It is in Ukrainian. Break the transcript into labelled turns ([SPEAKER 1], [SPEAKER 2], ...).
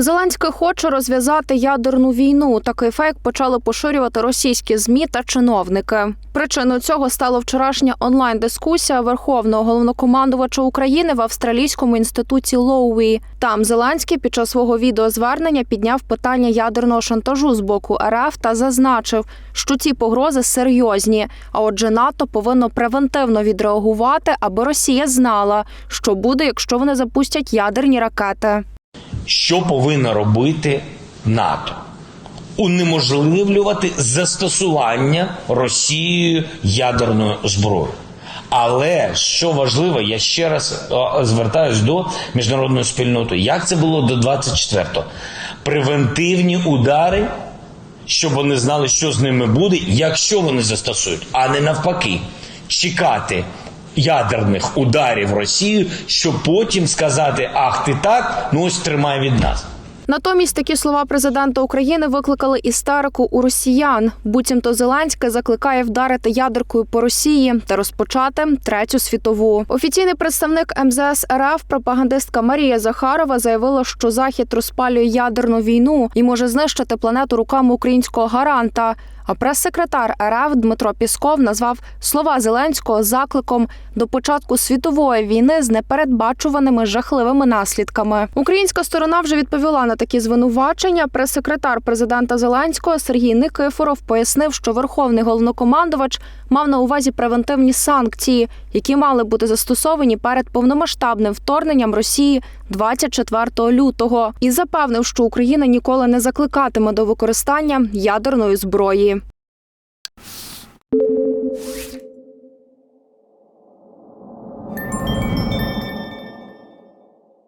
[SPEAKER 1] Зеленський хоче розв'язати ядерну війну. Такий фейк почали поширювати російські змі та чиновники. Причиною цього стала вчорашня онлайн-дискусія верховного головнокомандувача України в австралійському інституті Лоуї. Там Зеленський під час свого відеозвернення підняв питання ядерного шантажу з боку РФ та зазначив, що ці погрози серйозні. А отже, НАТО повинно превентивно відреагувати, аби Росія знала, що буде, якщо вони запустять ядерні ракети.
[SPEAKER 2] Що повинно робити НАТО? Унеможливлювати застосування Росією ядерної зброї. Але що важливо, я ще раз е, звертаюсь до міжнародної спільноти. Як це було до 24-го? Превентивні удари, щоб вони знали, що з ними буде, якщо вони застосують, а не навпаки, чекати ядерних ударів Росію, щоб потім сказати: Ах, ти так, ну ось тримай від нас.
[SPEAKER 1] Натомість такі слова президента України викликали істерику у росіян. Буцімто Зеленський закликає вдарити ядеркою по Росії та розпочати третю світову. Офіційний представник МЗС РФ, пропагандистка Марія Захарова, заявила, що Захід розпалює ядерну війну і може знищити планету руками українського гаранта. А прес-секретар РФ Дмитро Пісков назвав слова Зеленського закликом до початку світової війни з непередбачуваними жахливими наслідками. Українська сторона вже відповіла на такі звинувачення. Прес-секретар президента Зеленського Сергій Никифоров пояснив, що верховний головнокомандувач мав на увазі превентивні санкції, які мали бути застосовані перед повномасштабним вторгненням Росії 24 лютого, і запевнив, що Україна ніколи не закликатиме до використання ядерної зброї. you